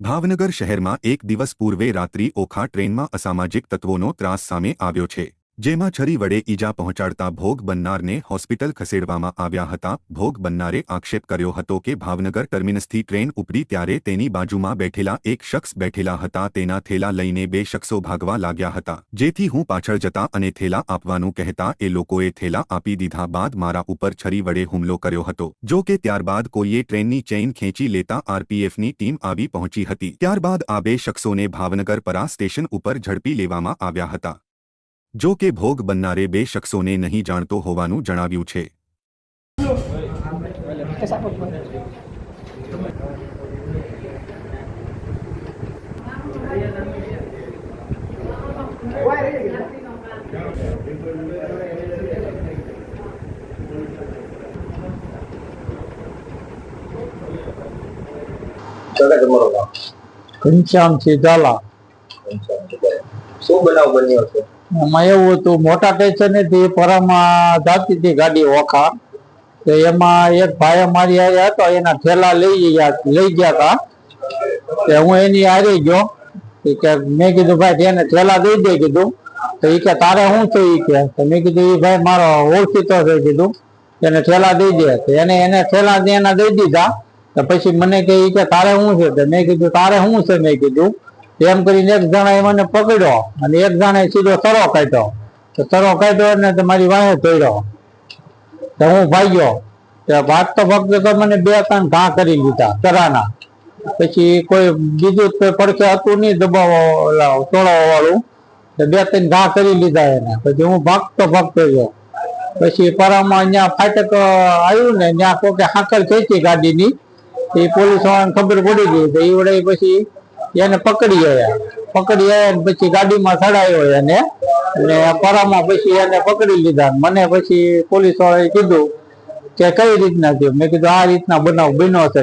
ભાવનગર શહેરમાં એક દિવસ પૂર્વે રાત્રિ ઓખા ટ્રેનમાં અસામાજિક તત્વોનો ત્રાસ સામે આવ્યો છે. જેમાં છરી વડે ઈજા પહોંચાડતા ભોગ બનનારને હોસ્પિટલ ખસેડવામાં આવ્યા હતા. ભોગ બનનારે આક્ષેપ કર્યો હતો કે ભાવનગર ટર્મિનસથી ટ્રેન ઉપડી ત્યારે તેની બાજુમાં બેઠેલા એક શખ્સ બેઠેલા હતા. તેના થેલા લઈને બે શખ્સો ભાગવા લાગ્યા હતા. જેથી હું પાછળ જતા અને થેલા આપવાનું કહેતા એ લોકોએ થેલા આપી દીધા બાદ મારા ઉપર છરી વડે હુમલો કર્યો હતો. જો કે ત્યારબાદ કોઈએ ટ્રેનની ચેઇન ખેંચી લેતા આરપીએફની ટીમ આવી પહોંચી હતી. ત્યારબાદ આ બે શખ્સોને ભાવનગર પરા સ્ટેશન ઉપર ઝડપી લેવામાં આવ્યા હતા. જો કે ભોગ બનનારે બે શખ્સોને નહીં જાણતો હોવાનું જણાવ્યું છે. ઘનશ્યામ ઝાલા શું બનાવ બન્યો છે? એમાં એવું હતું, મોટા સ્ટેશને થી પરામાં જાતી હતી ગાડી ઓખા. તો એમાં એક ભાઈ મારી હારે હતો, એના થેલા લઈ ગયા લઈ ગયા હતા તે હું એની હારે ગયો. કે, મેં કીધું, ભાઈ, એને થેલા દઈ દે, કીધું. તો એ કે, તારે શું છે? ઈ કે મેં કીધું એ ભાઈ, મારો ઓળખીતો છે, કીધું. એને થેલા દઈ દે. તો એને એને થેલા એના દઈ દીધા. તો પછી મને કે, ઈ કે, તારે શું છે? મેં કીધું, તારે શું છે? મેં કીધું. એમ કરીને એક જણાએ મને પકડ્યો અને એક જણાએ સીધો તરો કાઢ્યો. તો તરો કાઢ્યો ને તો મારી વાહે તોડ્યો તો હું ભાગ્યો. તો ભાગતો ભાગતો તો મને બે ત્રણ ઘા કરી લીધા તરાના. પછી કોઈ બીજું કોઈ પડખે હતું નહીં દબાવવા ઓલા વાળું તો બે ત્રણ ઘા કરી લીધા એને. પછી હું ભાગતો ભાગતો ગયો પછી પરામાં અહીંયા ફાટક આવ્યું ને, ત્યાં કોકે હાકર ખેંચી ગાડીની. એ પોલીસ વાળાને ખબર પડી ગઈ. તો એ વડે પછી એને પકડી આવ્યા. પકડી આવ્યા પછી ગાડીમાં ચડાયો એને. અને પરામાં પછી એને પકડી લીધા મને પછી પોલીસ વાળાએ કીધું કે કઈ રીતના થયું? મેં કીધું, આ રીતના બનાવ બન્યો છે.